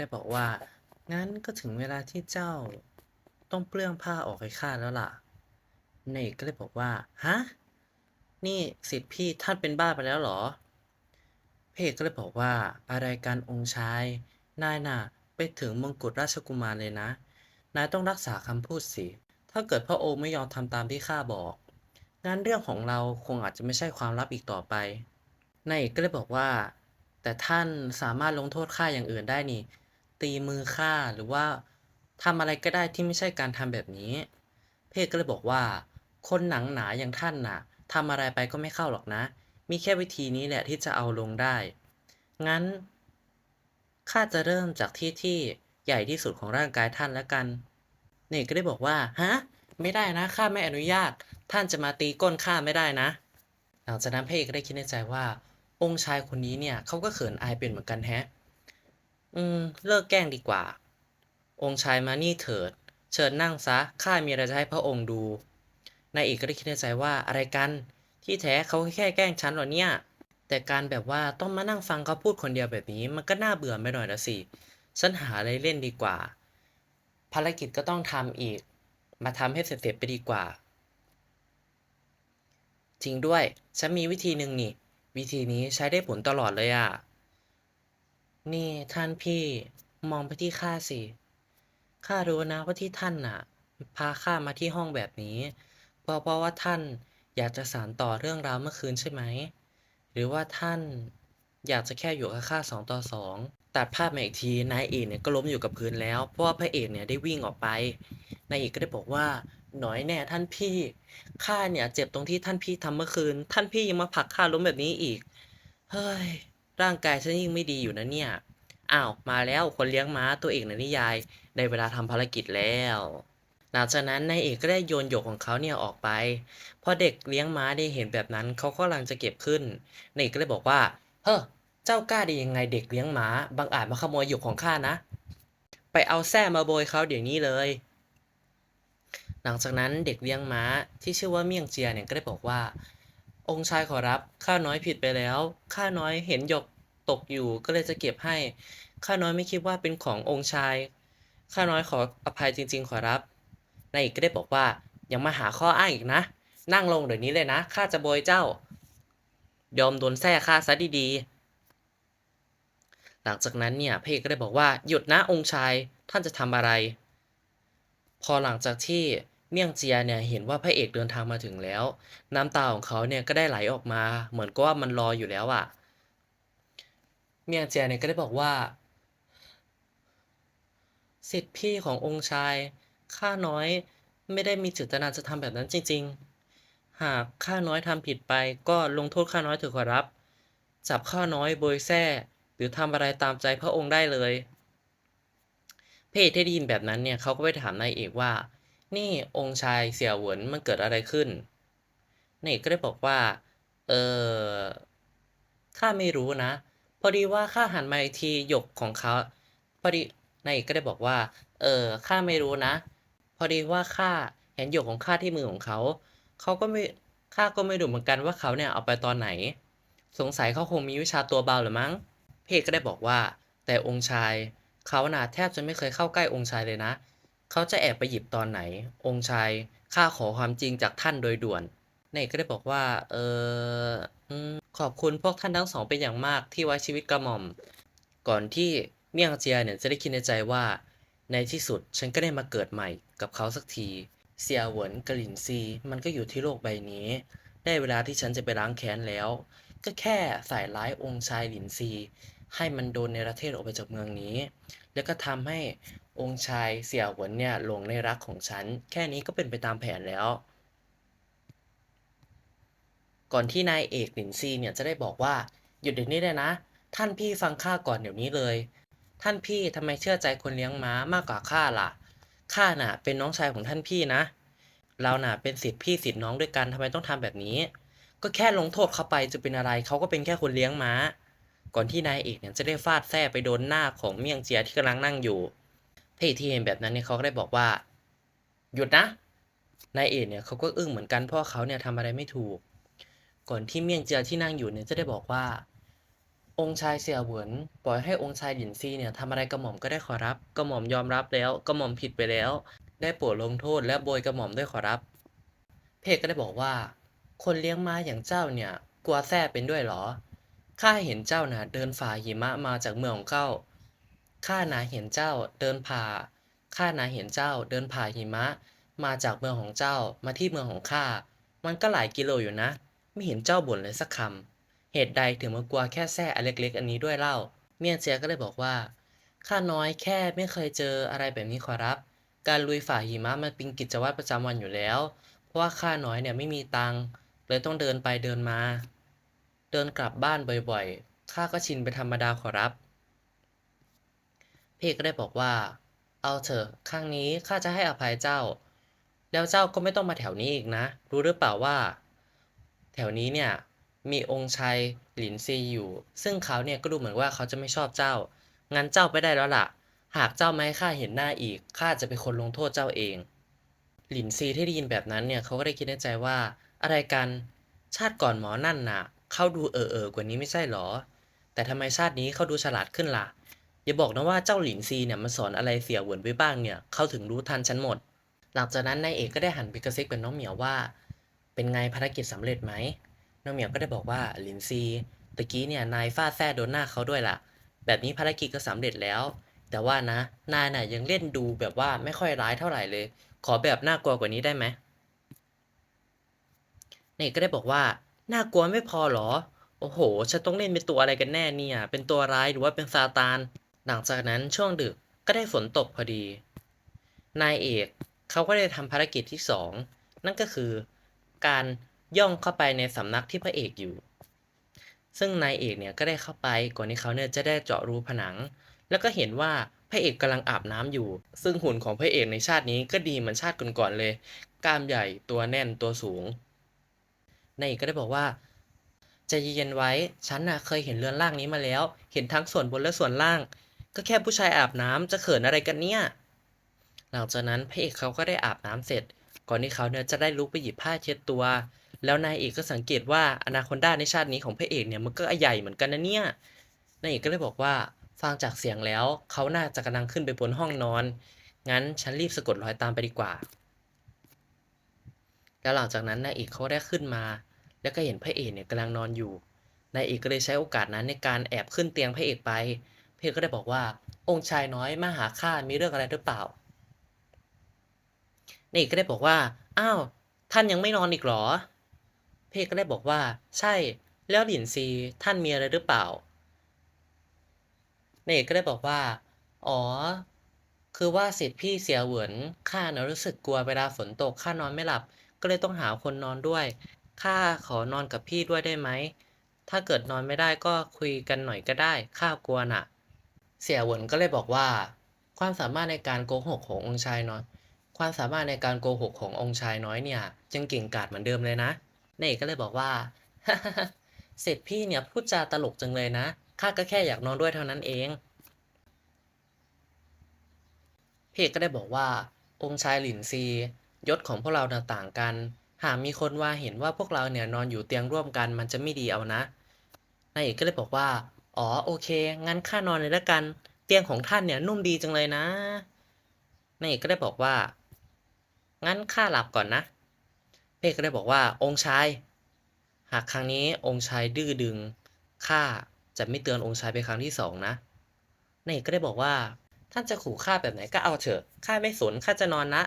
ได้บอกว่า งั้นก็ถึงเวลาที่เจ้าต้องเปลื้องผ้าออกให้ข้าแล้วล่ะนายเอกก็เลยบอกว่า ฮะ นี่สิทธิ์พี่ท่านเป็นบ้าไปแล้วเหรอพระเอกก็เลยบอกว่า อะไรการองค์ชาย นายน่ะ ไปถึงมงกุฎราชกุมารเลยนะ นายต้องรักษาคำพูดสิ ถ้าเกิดพระองค์ไม่ยอมทำตามที่ข้าบอกงั้นเรื่องของเราคงอาจจะไม่ใช่ความลับอีกต่อไป นายเอกก็เลยบอกว่า แต่ท่านสามารถลงโทษข้าอย่างอื่นได้นี่ ตีมือข้าหรือว่าทำอะไรก็ได้ที่ไม่ใช่การทำแบบนี้ เพศก็เลยบอกว่า คนหนังหนาอย่างท่านน่ะทำอะไรไปก็ไม่เข้าหรอกนะ มีแค่วิธีนี้แหละที่จะเอาลงได้ งั้นข้าจะเริ่มจากที่ที่ใหญ่ที่สุดของร่างกายท่านแล้วกัน เนกก็ได้บอกว่าฮะไม่ได้นะข้าไม่อนุญาต ท่านจะมาตีก้นข้าไม่ได้นะ หลังจากนั้นพระเอกก็ได้คิดในใจว่า องค์ชายคนนี้เนี่ยเขาก็เขินอายเป็นเหมือนกันแฮะ อืม เลิกแกล้งดีกว่า องค์ชายมานี่เถิด เชิญนั่งซะ ข้ามีอะไรจะให้พระองค์ดู นายเอกก็ได้คิดในใจว่าอะไรกัน ที่แท้เขาแค่แกล้งฉันเหรอเนี่ย แต่การแบบว่าต้องมานั่งฟังเขาพูดคนเดียวแบบนี้ มันก็น่าเบื่อไปหน่อยละสิ ฉันหาอะไรเล่นดีกว่า ภารกิจก็ต้องทำอีก มาทำให้เสร็จๆไปดีกว่า จริงด้วย ฉันมีวิธีหนึ่งนี่ วิธีนี้ใช้ได้ผลตลอดเลยอะ นี่ท่านพี่มองไปที่ข้าสิข้ารู้นะว่าที่ท่านน่ะ พาข้ามาที่ห้องแบบนี้ เพราะเพราะว่าท่านอยากจะสานต่อเรื่องราวเมื่อคืนใช่ไหม หรือว่าท่านอยากจะแค่อยู่กับข้าสองต่อสองตัดภาพมาอีกทีนายเอกเนี่ยก็ล้มอยู่กับพื้นแล้ว เพราะว่าพระเอกเนี่ยได้วิ่งออกไปนายเอกก็ได้บอกว่าหน่อยแน่ท่านพี่ข้าเนี่ยเจ็บตรงที่ท่านพี่ทำเมื่อคืน ท่านพี่ยังมาผลักข้าล้มแบบนี้อีก เฮ้ย ร่างกายฉันยิ่งไม่ดีอยู่นะเนี่ย อ้าว มาแล้วคนเลี้ยงม้าตัวเอกในนิยาย ได้เวลาทำภารกิจแล้ว หลังจากนั้นนายเอกก็ได้โยนหยกของเขาเนี่ยออกไป พอเด็กเลี้ยงม้าได้เห็นแบบนั้นเขาก็กำลังจะเก็บขึ้นนายเอกก็เลยบอกว่า เฮ้อ เจ้ากล้าได้ยังไงเด็กเลี้ยงม้าบังอาจมาขโมยหยกของข้านะ ไปเอาแส้มาโบยเขาเดี๋ยวนี้เลย หลังจากนั้นเด็กเลี้ยงม้าที่ชื่อว่าเมี่ยงเจียเนี่ยก็ได้บอกว่า องค์ชายขอรับ ข้าน้อยผิดไปแล้ว ข้าน้อยเห็นหยกตกอยู่ก็เลยจะเก็บให้ ข้าน้อยไม่คิดว่าเป็นขององค์ชาย ข้าน้อยขออภัยจริง ๆ ขอรับ นายเอกก็ได้บอกว่ายังมาหาข้ออ้างอีกนะ นั่งลงเดี๋ยวนี้เลยนะ ข้าจะโบยเจ้า ยอมโดนแท้ข้าซะดีๆ หลังจากนั้นเนี่ยพระเอกก็ได้บอกว่าหยุดนะองค์ชาย ท่านจะทำอะไร พอหลังจากที่ เมี่ยงเจียเนี่ยเห็นว่าพระเอกเดินทางมาถึงแล้ว น้ำตาของเขาเนี่ยก็ได้ไหลออกมา เหมือนกับว่ามันรออยู่แล้วอะเมี่ยงเจียเนี่ยก็ได้บอกว่า สิทธิพี่ขององค์ชายข้าน้อยไม่ได้มีเจตนาจะทำแบบนั้นจริง ๆ หากข้าน้อยทำผิดไปก็ลงโทษข้าน้อยเถอะขอรับ จับข้าน้อยโบยแส้หรือทำอะไรตามใจพระองค์ได้เลยเอกที่ได้ยินแบบนั้นเนี่ยเขาก็ไปถามนายเอกว่า นี่องค์ชายเสี่ยวเหวนมันเกิดอะไรขึ้นนายเอกก็ได้บอกว่า เออข้าไม่รู้นะ พอดีว่าข้าหันมาอีกทีหยกของเขาพอดีนายเอกก็ได้บอกว่า เออข้าไม่รู้นะ พอดีว่าข้าเห็นหยกของข้าที่มือของเขา เขาก็ไม่ข้าก็ไม่รู้เหมือนกันว่าเขาเนี่ยเอาไปตอนไหน สงสัยเขาคงมีวิชาตัวเบาหรือมั้ง เพเอกก็ได้บอกว่า แต่องค์ชาย เขาน่ะแทบจะไม่เคยเข้าใกล้องค์ชายเลยนะ เขาจะแอบไปหยิบตอนไหน องค์ชายข้าขอความจริงจากท่านโดยด่วนเอกก็ได้บอกว่า เออขอบคุณพวกท่านทั้งสองเป็นอย่างมากที่ไว้ชีวิตกระหม่อม ก่อนที่เมี่ยงเจียเนี่ยจะได้คิดในใจว่า ในที่สุดฉันก็ได้มาเกิดใหม่กับเขาสักทีเสี่ยเหวินกลินซี มันก็อยู่ที่โลกใบนี้ ได้เวลาที่ฉันจะไปล้างแค้นแล้ว ก็แค่ใส่ร้ายองค์ชายหลินซี ให้มันโดนในประเทศออกไปจากเมืองนี้ แล้วก็ทำให้ องค์ชายเสี่ยหวนเนี่ยหลงในรักของฉัน แค่นี้ก็เป็นไปตามแผนแล้ว ก่อนที่นายเอกหลินซีเนี่ยจะได้บอกว่า หยุดเดี๋ยวนี้เลยนะ ท่านพี่ฟังข้าก่อนเดี๋ยวนี้เลย ท่านพี่ทำไมเชื่อใจคนเลี้ยงม้ามากกว่าข้าล่ะ ข้าน่ะ เป็นน้องชายของท่านพี่นะ เราน่ะเป็นสิทธิพี่สิทธิน้องด้วยกันทำไมต้องทำแบบนี้ ก็แค่ลงโทษเขาไปจะเป็นอะไรเขาก็เป็นแค่คนเลี้ยงม้า ก่อนที่นายเอกเนี่ยจะได้ฟาดแส้ไปโดนหน้าของเมี่ยงเจียที่กำลังนั่งอยู่ เพจที่เห็นแบบนั้นเนี่ยเขาก็ได้บอกว่า หยุดนะนายเอกเนี่ยเขาก็อึ้งเหมือนกันเพราะเขาเนี่ยทำอะไรไม่ถูก ก่อนที่เมี่ยงเจียที่นั่งอยู่เนี่ยจะได้บอกว่า องค์ชายเสี่ยวเหวินปล่อยให้องค์ชายหลินซีเนี่ยทำอะไรกระหม่อมก็ได้ขอรับกระหม่อมยอมรับแล้วกระหม่อมผิดไปแล้ว ได้โปรดลงโทษและโบยกระหม่อมด้วยขอรับ เพกก็ได้บอกว่า คนเลี้ยงม้าอย่างเจ้าเนี่ยกลัวแท้เป็นด้วยเหรอข้าเห็นเจ้าน่ะเดินฝ่าหิมะมาจากเมืองของเจ้า ข้านาเห็นเจ้าเดินผ่า ข้านาเห็นเจ้าเดินผ่าหิมะ มาจากเมืองของเจ้ามาที่เมืองของข้า มันก็หลายกิโลอยู่นะ ไม่เห็นเจ้าบ่นเลยสักคำ เหตุใดถึงมากลัวแค่แส้อันเล็ก ๆ อันนี้ด้วยเล่า เมียนเจียก็เลยบอกว่า ข้าน้อยแค่ไม่เคยเจออะไรแบบนี้ขอรับ การลุยฝ่าหิมะมันเป็นกิจวัตรประจำวันอยู่แล้ว เพราะว่าข้าน้อยเนี่ยไม่มีตังค์เลยต้องเดินไปเดินมา เดินกลับบ้านบ่อยๆ ข้าก็ชินเป็นธรรมดาขอรับ พกก็ได้บอกว่า เอาเถอะครั้งนี้ข้าจะให้อภัยเจ้า แล้วเจ้าก็ไม่ต้องมาแถวนี้อีกนะ รู้หรือเปล่าว่า แถวนี้เนี่ยมีองค์ชัยหลินซีอยู่ ซึ่งเขาเนี่ยก็ดูเหมือนว่าเขาจะไม่ชอบเจ้า งั้นเจ้าไปได้แล้วล่ะ หากเจ้าไม่ให้ข้าเห็นหน้าอีกข้าจะเป็นคนลงโทษเจ้าเอง หลินซีที่ได้ยินแบบนั้นเนี่ยเขาก็ได้คิดในใจว่า อะไรกันชาติก่อนหมอนั่นน่ะ เขาดูเออเออกว่านี้ไม่ใช่หรอ แต่ทำไมชาตินี้เขาดูฉลาดขึ้นล่ะ อย่าบอกนะว่าเจ้าหลินซีเนี่ยมันสอนอะไรเสียเหวินไว้บ้างเนี่ยเขาถึงรู้ทันฉันหมด หลังจากนั้นนายเอกก็ได้หันไปกระซิบกับน้องเหมียวว่า เป็นไงภารกิจสำเร็จไหมน้องเหมียวก็ได้บอกว่าหลินซีตะกี้เนี่ยนายฟาดแซ่โดนหน้าเขาด้วยล่ะ แบบนี้ภารกิจก็สำเร็จแล้ว แต่ว่านะนายน่ะยังเล่นดูแบบว่าไม่ค่อยร้ายเท่าไหร่เลย ขอแบบน่ากลัวกว่านี้ได้ไหมนายเอกก็ได้บอกว่าน่ากลัวไม่พอหรอโอ้โห ฉันต้องเล่นเป็นตัวอะไรกันแน่เนี่ย เป็นตัวร้ายหรือว่าเป็นซาตาน หลังจากนั้นช่วงดึกก็ได้ฝนตกพอดี นายเอกเขาก็ได้ทำภารกิจที่สองนั่นก็คือ การย่องเข้าไปในสำนักที่พระเอกอยู่ ซึ่งนายเอกเนี่ยก็ได้เข้าไปก่อนที่เขาเนี่ยจะได้เจาะรูผนัง แล้วก็เห็นว่าพระเอกกำลังอาบน้ำอยู่ ซึ่งหุ่นของพระเอกในชาตินี้ก็ดีเหมือนชาติก่อนๆเลย กล้ามใหญ่ตัวแน่นตัวสูง นายเอกก็ได้บอกว่าใจเย็นไว้ ฉันน่ะเคยเห็นเรือนร่างนี้มาแล้ว เห็นทั้งส่วนบนและส่วนล่าง ก็แค่ผู้ชายอาบน้ำจะเขินอะไรกันเนี่ย หลังจากนั้นพระเอกเขาก็ได้อาบน้ำเสร็จ ก่อนที่เขาเนี่ยจะได้ลุกไปหยิบผ้าเช็ดตัว แล้วนายเอกก็สังเกตว่าอนาคอนดาในชาตินี้ของพระเอกเนี่ยมันก็ใหญ่เหมือนกันนะเนี่ย นายเอกก็เลยบอกว่าฟังจากเสียงแล้วเขาน่าจะกำลังขึ้นไปบนห้องนอน งั้นฉันรีบสะกดรอยตามไปดีกว่า แล้วหลังจากนั้นนายเอกเขาได้ขึ้นมา แล้วก็เห็นพระเอกเนี่ยกำลังนอนอยู่ นายเอกก็เลยใช้โอกาสนั้นในการแอบขึ้นเตียงพระเอกไป เอกก็ได้บอกว่า องค์ชายน้อยมาหาข้ามีเรื่องอะไรหรือเปล่านายเอกก็ได้บอกว่า อ้าว ท่านยังไม่นอนอีกเหรอพระเอกก็ได้บอกว่า ใช่ แล้วหลินซีท่านมีอะไรหรือเปล่านเอกก็ได้บอกว่า อ๋อ คือว่าสิทธิ์พี่เสียเหวินข้าเนะรู้สึกกลัวเวลาฝนตกข้านอนไม่หลับ ก็เลยต้องหาคนนอนด้วย ข้าขอนอนกับพี่ด้วยได้ไหมถ้าเกิดนอนไม่ได้ก็คุยกันหน่อยก็ได้ ข้ากลัวน่ะ เสี่ยเหวินก็เลยบอกว่า ความสามารถในการโกหกขององค์ชายน้อย ความสามารถในการโกหกขององค์ชายน้อยเนี่ยยังเก่งกาจเหมือนเดิมเลยนะนเอกก็เลยบอกว่าเสร็จพี่เนี่ยพูดจาตลกจังเลยนะข้าก็แค่อยากนอนด้วยเท่านั้นเอง เพกก็ได้บอกว่า องค์ชายหลินซียศของพวกเราต่างกัน หากมีคนว่าเห็นว่าพวกเราเนี่ยนอนอยู่เตียงร่วมกันมันจะไม่ดีเอานะนายเอกก็เลยบอกว่า อ๋อโอเค งั้นข้านอนเลยละกัน เตียงของท่านเนี่ยนุ่มดีจังเลยนะนายเอกก็ได้บอกว่า งั้นข้าหลับก่อนนะเพกก็ได้บอกว่าองค์ชาย หากครั้งนี้องค์ชายดื้อดึงข้าจะไม่เตือนองค์ชายเป็นครั้งที่สองนะนายเอกก็ได้บอกว่า ท่านจะขู่ข้าแบบไหนก็เอาเถอะข้าไม่สนข้าจะนอนนะ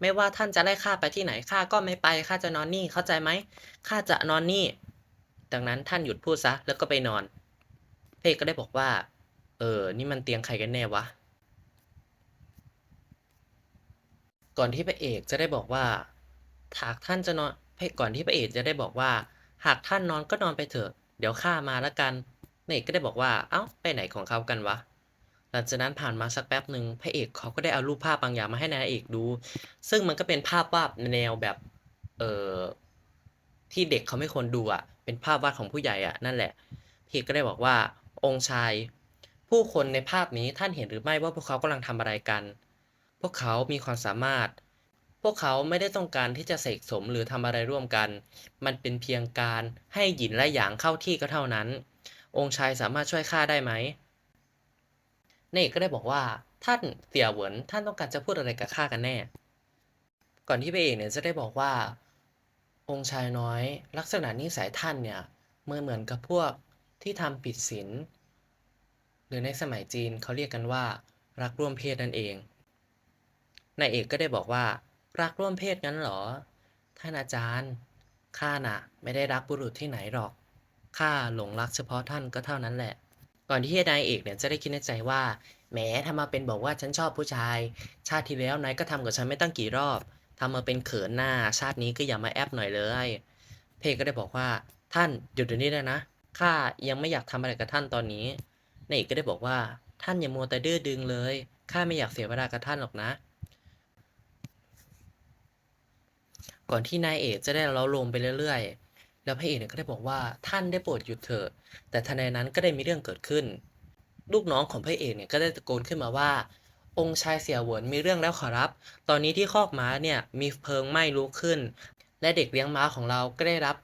ไม่ว่าท่านจะไล่ข้าไปที่ไหนข้าก็ไม่ไปข้าจะนอนนี่เข้าใจไหมข้าจะนอนนี่ ดังนั้นท่านหยุดพูดซะแล้วก็ไปนอน เพกก็ได้บอกว่า เออ นี่มันเตียงใครกันแน่วะ ก่อนที่พระเอกจะได้บอกว่าหากท่านจะนอนก่อนที่พระเอกจะได้บอกว่า หากท่านนอนก็นอนไปเถอะ เดี๋ยวข้ามาแล้วกันนายเอกก็ได้บอกว่า เอ้า ไปไหนของเขากันวะ หลังจากนั้นผ่านมาสักแป๊บหนึ่งพระเอกเขาก็ได้เอารูปภาพบางอย่างมาให้นายเอกดู ซึ่งมันก็เป็นภาพวาดแนวแบบ เออที่เด็กเขาไม่ควรดูอะ เป็นภาพวาดของผู้ใหญ่อะ นั่นแหละพระเอกก็ได้บอกว่า องค์ชาย ผู้คนในภาพนี้ท่านเห็นหรือไม่ว่าพวกเขากำลังทำอะไรกัน พวกเขามีความสามารถ พวกเขาไม่ได้ต้องการที่จะเสกสมหรือทำอะไรร่วมกัน มันเป็นเพียงการให้หยินและหยางเข้าที่ก็เท่านั้น องค์ชายสามารถช่วยข้าได้ไหมนเอกก็ได้บอกว่า ท่านเสี่ยเหวินท่านต้องการจะพูดอะไรกับข้ากันแน่ ก่อนที่พระเอกเนี่ยจะได้บอกว่า องค์ชายน้อย ลักษณะนิสัยท่านเนี่ยเหมือนเหมือนกับพวก ที่ทำผิดศีลหรือในสมัยจีนเขาเรียกกันว่า รักร่วมเพศนั่นเองนายเอกก็ได้บอกว่า รักร่วมเพศงั้นหรอ ท่านอาจารย์ข้าน่ะ ไม่ได้รักบุรุษที่ไหนหรอกข้าหลงรักเฉพาะท่านก็เท่านั้นแหละ ก่อนที่นายเอกเนี่ยจะได้คิดในใจว่าแหมทำมาเป็นบอกว่าฉันชอบผู้ชาย ชาติที่แล้วนายก็ทำกับฉันไม่ตั้งกี่รอบทำมาเป็นเขินหน้า ชาตินี้ก็อย่ามาแอบหน่อยเลย เพก็ได้บอกว่า ท่านหยุดเดี๋ยวนี้เลยนะ ข้ายังไม่อยากทำอะไรกับท่านตอนนี้นายเอกก็ได้บอกว่า ท่านอย่ามัวแต่ดื้อดึงเลยข้าไม่อยากเสียเวลากับท่านหรอกนะ ก่อนที่นายเอกจะได้เล้าลมไปเรื่อยๆ แล้วพระเอกก็ได้บอกว่าท่านได้โปรดหยุดเถอะ แต่ทันใดนั้นก็ได้มีเรื่องเกิดขึ้น ลูกน้องของพระเอกเนี่ยก็ได้ตะโกนขึ้นมาว่า องค์ชายเสี่ยเหวินมีเรื่องแล้วขอรับ ตอนนี้ที่คอกม้าเนี่ยมีเพลิงไหม้ลุกขึ้น และเด็กเลี้ยงม้าของเราก็ได้รับ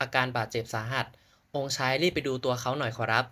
อาการบาดเจ็บสาหัส องค์ชายรีบไปดูตัวเขาหน่อยขอรับ